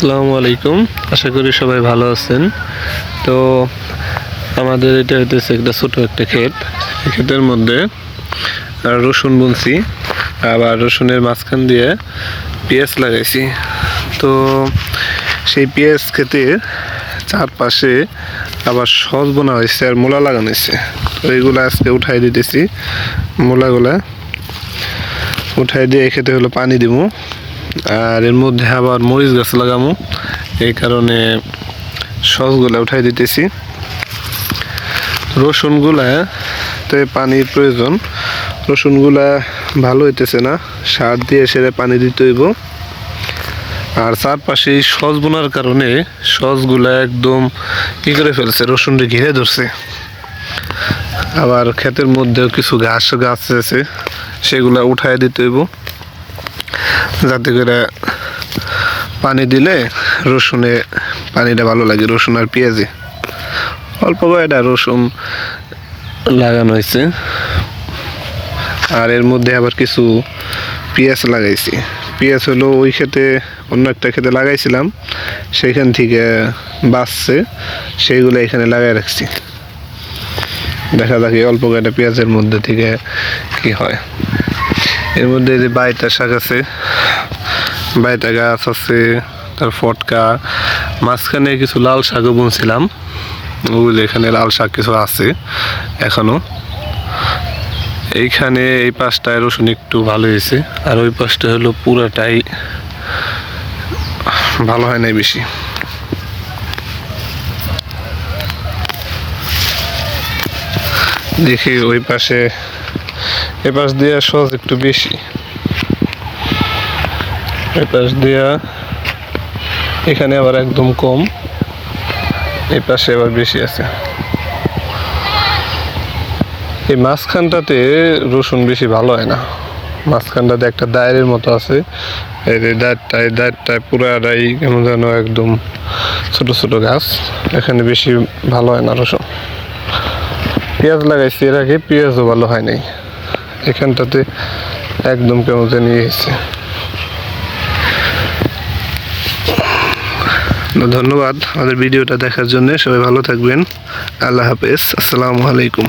আসসালামু আলাইকুম। আশা করি সবাই ভালো আছেন। তো আমাদের এটা হইতেছে একটা ছোট একটা ক্ষেত। ক্ষেতের মধ্যে রসুন বুনছি, আবার রসুনের মাঝখান দিয়ে পেঁয়াজ লাগাইছি। তো সেই পেঁয়াজ ক্ষেতের চারপাশে আবার সস বোনা হয়েছে আর মূলা লাগানো হয়েছে। তো এইগুলো আজকে উঠাই দিতেছি, মূলাগুলা। উঠাই দিয়ে খেতে হলো পানি দিব আর এর মধ্যে আবার মরিচ গাছ লাগামু। এই কারণে সসগুলা উঠাই দিতেছি। রসুনগুলা, তে পানির প্রয়োজন। রসুনগুলা ভালো হইতেছে না। সার দিয়ে সেরে পানি দিতে হইব। আর চারপাশে সস বোনার কারণে সসগুলা একদম কি করে ফেলছে রসুনটা ঘিরে ধরছে। আবার ক্ষেতের মধ্যেও কিছু ঘাস গাছ আছে, সেগুলা উঠায় দিতে হইব। যাতে করে পানি দিলে রসুনে পানিটা ভালো লাগে, রসুন আর পেঁয়াজে। অল্প কয়টা রসুন লাগানো হয়েছে। আর এর মধ্যে আবার কিছু পেঁয়াজ লাগাইছি। পেঁয়াজ হলো ওই খেতে অন্য একটা খেতে লাগাইছিলাম সেখান থেকে বাঁচছে, সেইগুলো এখানে লাগাই রাখছি। দেখা যাক অল্প কয়টা পেঁয়াজের মধ্যে থেকে কি হয়। এর মধ্যে যে বাইটা শাক আছে, বাইটা গাছ আছে, তার ফটকা, মাঝখানে কিছু লাল শাকও বুনছিলাম। যে এখানে লাল শাক কিছু আছে এখনও। এইখানে এই পাশটায় রসুন একটু ভালো হয়েছে, আর ওই পাশটা হলো পুরাটাই ভালো হয় নাই বেশি। দেখি ওই পাশে এ পাশ দিয়ে সহজ একটু বেশি। এপাশ দিয়া এখানে আবার একদম কম। এই পাশে আবার বেশি আছে। এই মাঝখানটাতে রসুন বেশি ভালো হয় না। মাঝখানটাতে একটা দায়ের মতো আছে। এই যে দাঁতটায় দাঁতটায় পুরাটাই কেমন যেন একদম ছোট ছোট গাছ। এখানে বেশি ভালো হয় না রসুন। পেঁয়াজ লাগাইছি এর আগে, পেঁয়াজও ভালো হয় নাই। এখানটাতে একদম কেমন জানি এসেছে ধন্যবাদ আমাদের ভিডিওটা দেখার জন্য। সবাই ভালো থাকবেন। আল্লাহ হাফেজ। আসসালামু আলাইকুম।